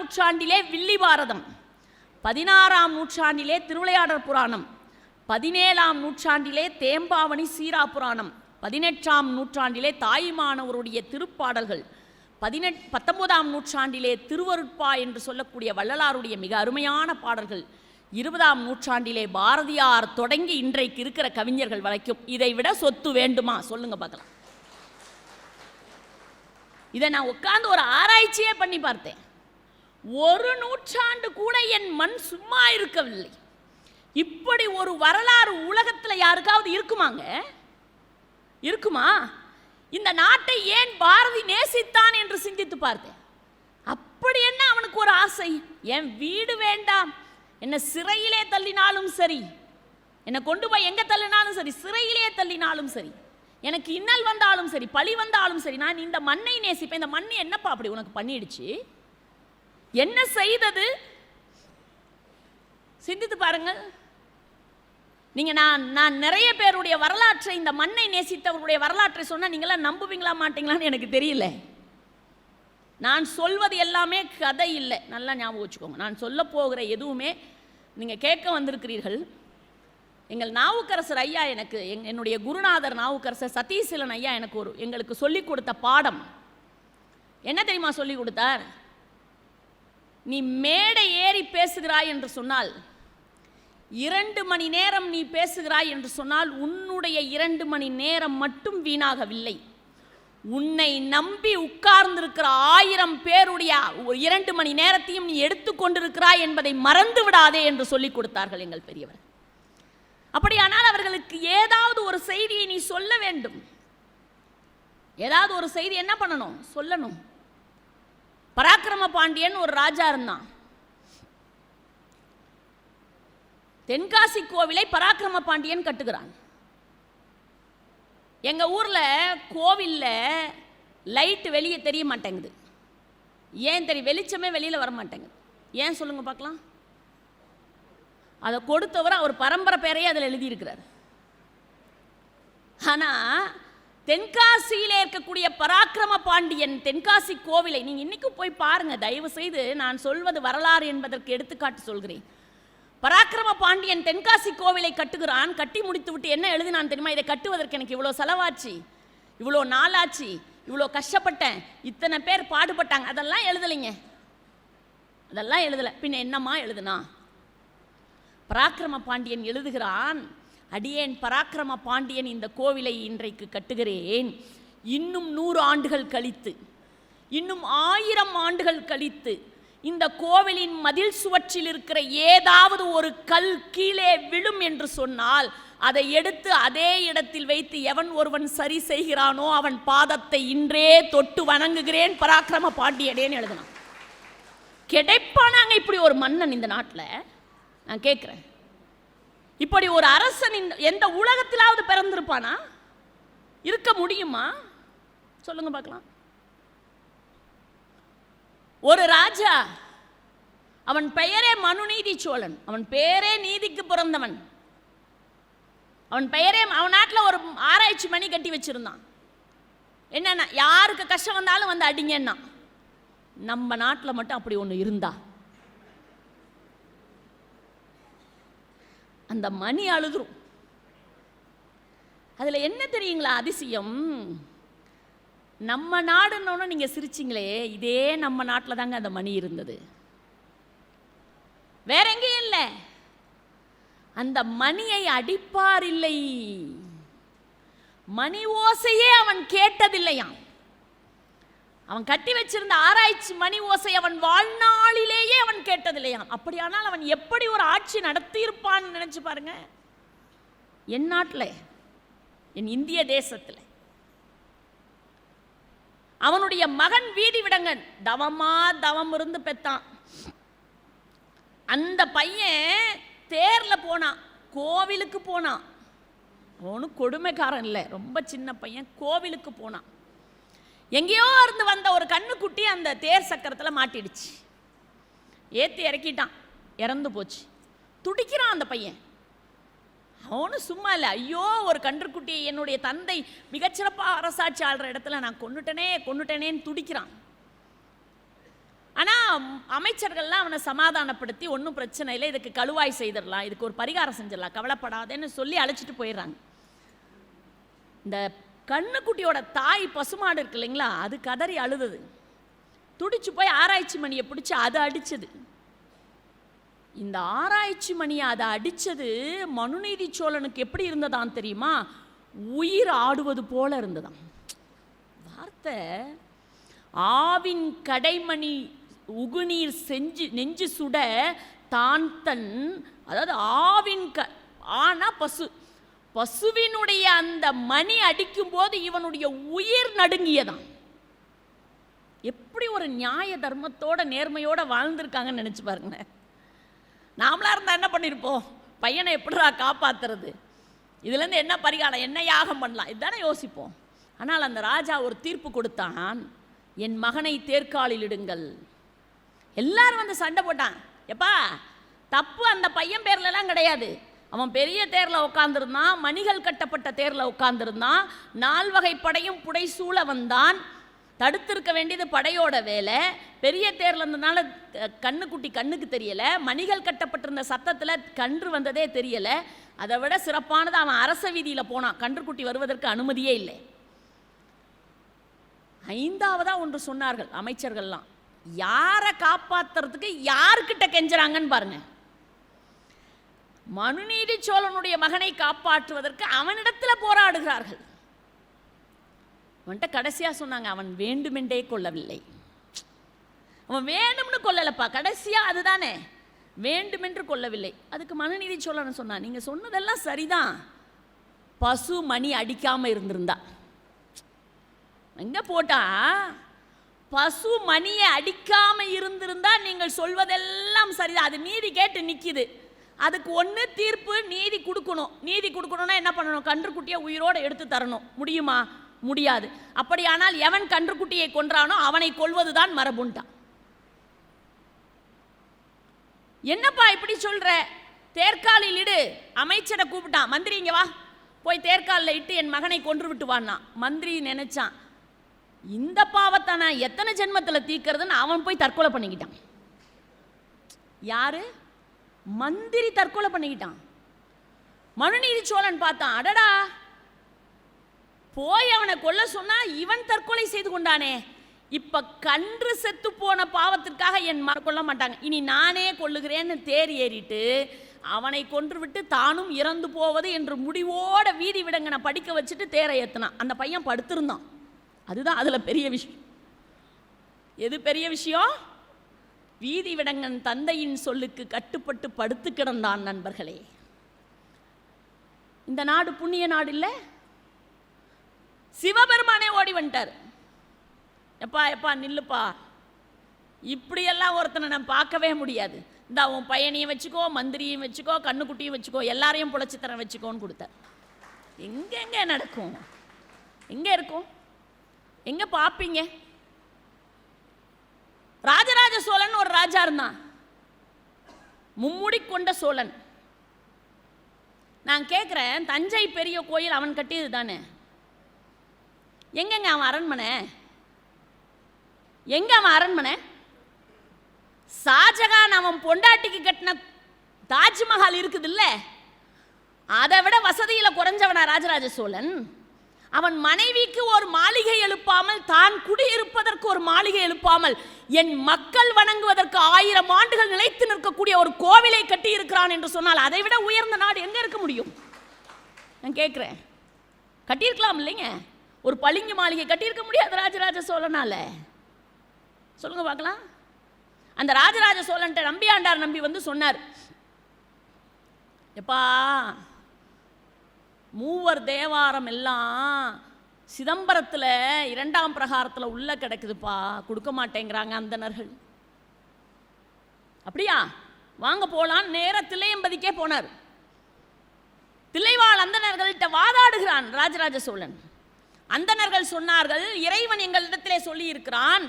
நூற்றாண்டிலே வில்லி பாரதம் பதினாறாம் நூற்றாண்டிலே திருவிளையாடற் புராணம் பதினேழாம் நூற்றாண்டிலே தேம்பாவணி சீரா புராணம் பதினெட்டாம் நூற்றாண்டிலே தாயுமானவருடைய திருப்பாடல்கள் பதினெட் பத்தொன்பதாம் நூற்றாண்டிலே திருவருட்பா என்று சொல்லக்கூடிய வள்ளலாருடைய மிக அருமையான பாடல்கள் இருபதாம் நூற்றாண்டிலே பாரதியார் தொடங்கி இன்றைக்கு இருக்கிற கவிஞர்கள் வரைக்கும். இதை விட சொத்து வேண்டுமா? சொல்லுங்க பார்க்கலாம். இதை நான் உட்கார்ந்து ஒரு ஆராய்ச்சியே பண்ணி பார்த்தேன். ஒரு நூற்றாண்டு கூட என் மண் சும்மா இருக்கவில்லை. இப்படி ஒரு வரலாறு உலகத்தில் யாருக்காவது இருக்குமாங்க? இருக்குமா? இந்த நாட்டை ஏன் பாரதி நேசித்தான் என்று சிந்தித்து பார்த்தேன். அப்படி என்ன அவனுக்கு ஒரு ஆசை? என் வீடு வேண்டாம். என்னை சிறையிலே தள்ளினாலும் சரி. என்னை கொண்டு போய் எங்கே தள்ளினாலும் சரி சிறையிலே தள்ளினாலும் சரி. எனக்கு இன்னல் வந்தாலும் சரி பழி வந்தாலும் சரி நான் இந்த மண்ணை நேசிப்பேன். இந்த மண் என்னப்பா அப்படி உனக்கு பண்ணிடுச்சு? என்ன செய்தது? சிந்தித்து பாருங்கள். நீங்க நான் நான் நிறைய பேருடைய வரலாற்றை இந்த மண்ணை நேசித்தவருடைய வரலாற்றை சொன்னா நீங்களாம் நம்புவீங்களா மாட்டீங்களான்னு எனக்கு தெரியல. நான் சொல்வது எல்லாமே கதை இல்லை. நல்லா ஞாபகம் வச்சுக்கோங்க. நான் சொல்ல போகிற எதுவுமே நீங்க கேட்க வந்திருக்கிறீர்கள். எங்கள் நாவுக்கரசர் ஐயா எனக்கு எங் என்னுடைய குருநாதர் நாவுக்கரசர் சதீசிலன் ஐயா எனக்கு ஒரு எங்களுக்கு சொல்லிக் கொடுத்த பாடம். என்ன தெரியுமா சொல்லி கொடுத்தார்? நீ மேடை ஏறி பேசுகிறாய் என்று சொன்னால் இரண்டு மணி நேரம் நீ பேசுகிறாய் என்று சொன்னால் உன்னுடைய இரண்டு மணி நேரம் மட்டும் வீணாகவில்லை. உன்னை நம்பி உட்கார்ந்திருக்கிற ஆயிரம் பேருடைய இரண்டு மணி நேரத்தையும் நீ எடுத்துக்கொண்டிருக்கிறாய் என்பதை மறந்து விடாதே என்று சொல்லிக் கொடுத்தார்கள் எங்கள் பெரியவர் அப்படியானால் அவர்களுக்கு ஏதாவது ஒரு செய்தியை நீ சொல்ல வேண்டும். ஏதாவது ஒரு செய்தி என்ன பண்ணணும்? சொல்லணும். பராக்கிரம பாண்டியன் ஒரு ராஜா இருந்தான். தென்காசி கோவிலை பராக்கிரம பாண்டியன் கட்டுகிறான். எங்க ஊர்ல கோவில்ல லைட் வெளியே தெரிய மாட்டேங்குது. ஏன் தெரியும் வெளிச்சமே வெளியில வர மாட்டேங்குது. ஏன் சொல்லுங்க பார்க்கலாம். அதை கொடுத்தவரை அவர் பரம்பரை பேரையே அதில் எழுதியிருக்கிறார். ஆனால் தென்காசியிலே இருக்கக்கூடிய பராக்கிரம பாண்டியன் தென்காசி கோவிலை நீங்கள் இன்னைக்கும் போய் பாருங்க. தயவு செய்து நான் சொல்வது வரலாறு என்பதற்கு எடுத்துக்காட்டு சொல்கிறேன். பராக்கிரம பாண்டியன் தென்காசி கோவிலை கட்டுகிறான். கட்டி முடித்து விட்டு என்ன எழுதினான் தெரியுமா? இதை கட்டுவதற்கு எனக்கு இவ்வளோ செலவாச்சு இவ்வளோ நாளாச்சு இவ்வளோ கஷ்டப்பட்டேன் இத்தனை பேர் பாடுபட்டாங்க. அதெல்லாம் எழுதலைங்க. அதெல்லாம் எழுதலை. பின்ன என்னம்மா எழுதுனா? பராக்கிரம பாண்டியன் எழுதுகிறான். அடியேன் பராக்கிரம பாண்டியன் இந்த கோவிலை இன்றைக்கு கட்டுகிறேன். இன்னும் நூறு ஆண்டுகள் கழித்து இன்னும் ஆயிரம் ஆண்டுகள் கழித்து இந்த கோவிலின் மதில் சுவற்றில் இருக்கிற ஏதாவது ஒரு கல் கீழே விழும் என்று சொன்னால் அதை எடுத்து அதே இடத்தில் வைத்து எவன் ஒருவன் சரி செய்கிறானோ அவன் பாதத்தை இன்றே தொட்டு வணங்குகிறேன் பராக்கிரம பாண்டியடேன்னு எழுதினான். கிடைப்பானாங்க இப்படி ஒரு மன்னன் இந்த நாட்டில்? நான் கேட்குறேன் இப்படி ஒரு அரசன் இந்த எந்த உலகத்திலாவது பிறந்திருப்பானா? இருக்க முடியுமா? சொல்லுங்க பார்க்கலாம். ஒரு ராஜா அவன் பெயரே மனுநீதி சோழன். அவன் பேரே நீதிக்கு பிறந்தவன். அவன் பெயரே அவன் நாட்டில் ஒரு ஆராய்ச்சி மணி கட்டி வச்சிருந்தான். என்னென்ன யாருக்கு கஷ்டம் வந்தாலும் வந்து அடிங்கன்னா நம்ம நாட்டில் மட்டும் அப்படி ஒன்று இருந்தா. அந்த மணி அழுதுரும். அதில் என்ன தெரியுங்களா அதிசயம்? நம்ம நாடுன்னு நீங்கள் சிரிச்சிங்களே இதே நம்ம நாட்டில் தாங்க அந்த மணி இருந்தது. வேற எங்கேயும் இல்லை. அந்த மணியை அடிப்பார் இல்லை. மணி ஓசையே அவன் கேட்டதில்லையாம். அவன் கட்டி வச்சிருந்த ஆராய்ச்சி மணி ஓசை அவன் வாழ்நாளிலேயே அவன் கேட்டதில்லையாம். அப்படியானால் அவன் எப்படி ஒரு ஆட்சி நடத்தியிருப்பான்னு நினச்சி பாருங்க. என் நாட்டில் என் இந்திய தேசத்தில். அவனுடைய மகன் வீதி விடங்கன். தவமா தவம் இருந்து பெத்தான். அந்த பையன் தேர்ல போனான் கோவிலுக்கு போனான். அவனும் கொடுமைக்காரன் இல்லை ரொம்ப சின்ன பையன் கோவிலுக்கு போனான். எங்கேயோ இருந்து வந்த ஒரு கண்ணுக்குட்டி அந்த தேர் சக்கரத்தில் மாட்டிடுச்சு. ஏற்றி இறக்கிட்டான். இறந்து போச்சு. துடிக்கிறான் அந்த பையன். அவனும் சும்மா இல்லை. ஐயோ ஒரு கன்றுக்குட்டி என்னுடைய தந்தை மிகச்சிறப்பாக அரசாட்சி ஆள்ற இடத்துல நான் கொண்டுட்டனே கொண்டுட்டனேன்னு துடிக்கிறான். ஆனால் அமைச்சர்கள்லாம் அவனை சமாதானப்படுத்தி ஒன்றும் பிரச்சனை இல்லை இதுக்கு கழுவாய் செய்திடலாம் இதுக்கு ஒரு பரிகாரம் செஞ்சிடலாம் கவலைப்படாதேன்னு சொல்லி அழைச்சிட்டு போயிடுறாங்க. இந்த கண்ணுக்குட்டியோட தாய் பசுமாடு இருக்கு இல்லைங்களா? அது கதறி அழுதது. துடிச்சு போய் ஆராய்ச்சி மணியை பிடிச்சி அதை அடிச்சது. இந்த ஆராய்ச்சி மணியை அதை அடித்தது மனுநீதி சோழனுக்கு எப்படி இருந்ததாம் தெரியுமா? உயிர் ஆடுவது போல இருந்ததாம். வார்த்தை ஆவின் கடைமணி உகுநீர் செஞ்சு நெஞ்சு சுட தான் தன் அதாவது ஆவின் க ஆனா பசு. பசுவினுடைய அந்த மணி அடிக்கும்போது இவனுடைய உயிர் நடுங்கியதான். எப்படி ஒரு நியாய தர்மத்தோட நேர்மையோட வாழ்ந்திருக்காங்கன்னு நினைச்சு பாருங்களேன். நாமளா இருந்தா என்ன பண்ணியிருப்போம் பையனை எப்படிடா காப்பாத்துறது? இதுலேருந்து என்ன பரிகாரம்? என்ன யாகம் பண்ணலாம்? இதுதானே யோசிப்போம். ஆனால் அந்த ராஜா ஒரு தீர்ப்பு கொடுத்தான். என் மகனை தேர்காலில் இடுங்கள். எல்லாரும் வந்து சண்டை போட்டான். எப்பா தப்பு அந்த பையன் பேர்லலாம் கிடையாது. அவன் பெரிய தேரில் உட்காந்துருந்தான் மணிகள் கட்டப்பட்ட தேரில் உட்காந்துருந்தான் நால்வகை படையும் புடைசூழ வந்தான். தடுத்திருக்க வேண்டியது படையோட வேலை. பெரிய தேரில் இருந்ததுனால கண்ணுக்குட்டி கண்ணுக்கு தெரியலை. மணிகள் கட்டப்பட்டிருந்த சத்தத்தில் கன்று வந்ததே தெரியலை. அதை விட சிறப்பானது அவன் அரச வீதியில் போனான். கன்றுக்குட்டி வருவதற்கு அனுமதியே இல்லை. ஐந்தாவதாக ஒன்று சொன்னார்கள் அமைச்சர்கள்லாம். யாரை காப்பாத்துறதுக்கு யார்கிட்ட கெஞ்சுறாங்கன்னு பாருங்க. மனுநீதி சோழனுடைய மகனை காப்பாற்றுவதற்கு அவனிடத்தில் போராடுகிறார்கள். அவன்கிட்ட கடைசியாக சொன்னாங்க அவன் வேண்டுமென்றே கொள்ளவில்லை. அவன் வேணும்னு கொல்லலப்பா கடைசியாக அதுதானே. வேண்டுமென்று கொள்ளவில்லை. அதுக்கு மனுநீதி சோழன் சொன்னான் நீங்கள் சொன்னதெல்லாம் சரிதான். பசு மணி அடிக்காமல் இருந்திருந்தா. எங்கே போட்டா? பசு மணியை அடிக்காமல் இருந்திருந்தா நீங்கள் சொல்வதெல்லாம் சரிதான். அது நீதி கேட்டு நிற்கிது அதுக்கு ஒன்று தீர்ப்பு நீதி கொடுக்கணும். நீதி கொடுக்கணும்னா என்ன பண்ணணும்? கன்றுக்குட்டியை உயிரோடு எடுத்து தரணும். முடியுமா? முடியாது. அப்படியானால் எவன் கன்றுக்குட்டியை கொன்றானோ அவனை கொல்வதுதான் மரபுண்டான் என்னப்பா இப்படி சொல்ற? தேர்காலில் இடு. அமைச்சரை கூப்பிட்டான். மந்திரி இங்கே வா. போய் தேர்காலில் இட்டு என் மகனை கொன்று விட்டுவான்னா மந்திரி நினைச்சான் இந்த பாவத்தை நான் எத்தனை ஜென்மத்தில் தீக்கிறதுன்னு அவன் போய் தற்கொலை பண்ணிக்கிட்டான். யாரு? மந்திரி தற்கொலை பண்ணிக்கிட்டான். மனுநீதி சோழன் பார்த்தான். அடடா! போய் அவனை கொல்ல சொன்னா இவன் தற்கொலை செய்து கொண்டானே. இப்ப கன்று செத்து போன பாவத்திற்காக என் மர கொல்ல மாட்டாங்க. இனி நானே கொள்ளுகிறேன்னு தேர் ஏறிட்டு அவனை கொன்றுவிட்டு தானும் இறந்து போவது என்று முடிவோட வீதி விடங்கனை படிக்க வச்சுட்டு தேரை ஏற்றினான் அந்த பையன் படுத்திருந்தான். அதுதான் அதுல பெரிய விஷயம். எது பெரிய விஷயம்? வீதி விடங்கன் தந்தையின் சொல்லுக்கு கட்டுப்பட்டு படுத்து கிடந்தான் நண்பர்களே. இந்த நாடு புண்ணிய நாடு இல்லை? சிவபெருமானே ஓடி வந்துட்டார். எப்பா எப்பா நில்லுப்பா. இப்படியெல்லாம் ஒருத்தனை நான் பார்க்கவே முடியாது. இந்த உன் பையனையும் வச்சுக்கோ மந்திரியும் வச்சுக்கோ கண்ணுக்குட்டியும் வச்சுக்கோ எல்லாரையும் புழைச்சித்தரம் வச்சுக்கோன்னு கொடுத்தார். எங்கெங்கே நடக்கும்? எங்கே இருக்கும்? எங்கே பார்ப்பீங்க? ராஜராஜ சோழன் ஒரு ராஜா இருந்தான். மும்முடி கொண்ட சோழன். நான் கேட்குறேன் தஞ்சை பெரிய கோயில் அவன் கட்டியது தானே எங்கெங்க அவன் அரண்மனை? எங்க அவன் அரண்மனை? ஷாஜகான் அவன் பொண்டாட்டிக்கு கட்டின தாஜ்மஹால் இருக்குதுல்ல? அதை விட வசதியில் குறைஞ்சவனா ராஜராஜ சோழன்? அவன் மனைவிக்கு ஒரு மாளிகை எழுப்பாமல் தான் குடியிருப்பதற்கு ஒரு மாளிகை எழுப்பாமல் என் மக்கள் வணங்குவதற்கு ஆயிரம் ஆண்டுகள் நிலைத்து நிற்கக்கூடிய ஒரு கோவிலை கட்டி இருக்கிறான் என்று சொன்னால் அதை விட உயர்ந்த நாடு எங்கே இருக்க முடியும்? நான் கேட்குறேன். கட்டியிருக்கலாம் இல்லைங்க? ஒரு பளிங்கு மாளிகை கட்டியிருக்க முடியாது ராஜராஜ சோழனால். சொல்லுங்க பார்க்கலாம். அந்த ராஜராஜ சோழன்ட்ட நம்பியாண்டார் நம்பி வந்து சொன்னார் எப்பா மூவர் தேவாரம் எல்லாம் சிதம்பரத்தில் இரண்டாம் பிரகாரத்தில் உள்ள கிடக்குதுப்பா. கொடுக்க மாட்டேங்கிறாங்க அந்தணர்கள். அப்படியா? வாங்க போகலாம் நேர தில்லையம்பதிக்கே போனார். தில்லைவாழ் அந்தணர்கள்ட்ட வாதாடுகிறான் ராஜராஜ சோழன். அந்தணர்கள் சொன்னார்கள் இறைவன் எங்களிடத்திலே சொல்லியிருக்கிறான்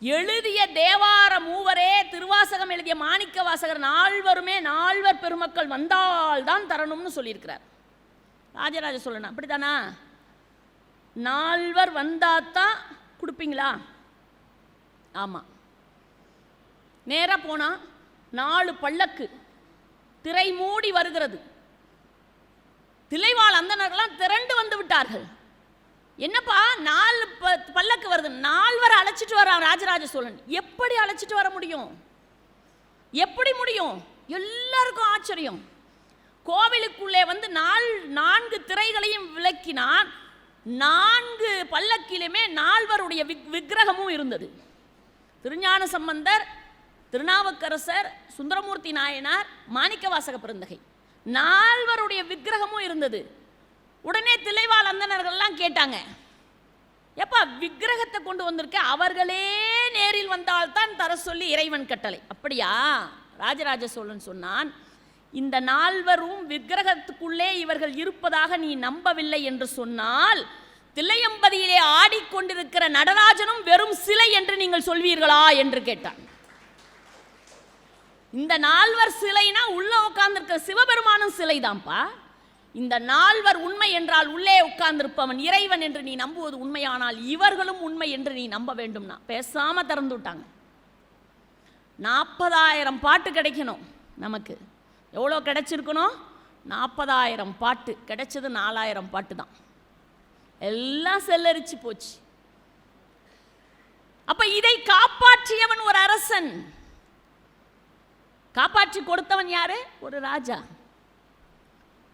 எழுதிய தேவார மூவரே திருவாசகம் எழுதிய மாணிக்க வாசகர் நால்வருமே நால்வர் பெருமக்கள் வந்தால் தான் தரணும்னு சொல்லியிருக்கிறார். ராஜராஜ சோழன் அப்படித்தானா? நால்வர் வந்தாதான் கொடுப்பீங்களா? ஆமாம் நேராக போனால் நாலு பல்லக்கு திரை மூடி வருகிறது. திளைவாள் அந்தனர்கள்லாம் திரண்டு வந்து விட்டார்கள். என்னப்பா நாலு ப- பல்லக்கு வருது. நால்வரை அழைச்சிட்டு வரான் ராஜராஜ சோழன். எப்படி அழைச்சிட்டு வர முடியும்? எப்படி முடியும்? எல்லாருக்கும் ஆச்சரியம். கோவிலுக்குள்ளே வந்து நால் நான்கு திரைகளையும் விளக்கினான். நான்கு பல்லக்கிலுமே நால்வருடைய விக் விக்கிரகமும் இருந்தது. திருஞான சம்பந்தர் திருநாவுக்கரசர் சுந்தரமூர்த்தி நாயனார் மாணிக்கவாசக பிறந்தகை நால்வருடைய விக்கிரகமும் இருந்தது. உடனே திளைவாள் அந்தனர்கள்லாம் கேட்டாங்க எப்பா விக்கிரகத்தை கொண்டு வந்திருக்க? அவர்களே நேரில் வந்தால்தான் தர சொல்லி இறைவன் கட்டளை. அப்படியா? ராஜராஜ சோழன் சொன்னான் இந்த நால்வரும் விக்கிரகத்துக்குள்ளே இவர்கள் இருப்பதாக நீ நம்பவில்லை என்று சொன்னால் தில்லையம்பதியிலே ஆடிக்கொண்டிருக்கிற நடராஜனும் வெறும் சிலை என்று நீங்கள் சொல்வீர்களா என்று கேட்டான். இந்த நால்வர் சிலைனா உள்ள உட்கார்ந்திருக்கிற சிவபெருமானும் சிலைதான்ப்பா. இந்த நால்வர் உண்மை என்றால் உள்ளே உட்கார்ந்திருப்பவன் இறைவன் என்று நீ நம்புவது உண்மையானால் இவர்களும் உண்மை என்று நீ நம்ப வேண்டும்னா. பேசாம திறந்து விட்டாங்க. நாற்பதாயிரம் பாட்டு கிடைக்கணும் நமக்கு. எவ்வளோ கிடைச்சிருக்கணும்? நாற்பதாயிரம் பாட்டு. கிடைச்சது நாலாயிரம் பாட்டு தான் எல்லாம் செல்லரிச்சு போச்சு. அப்போ இதை காப்பாற்றியவன் ஒரு அரசன். காப்பாற்றி கொடுத்தவன் யாரு? ஒரு ராஜா.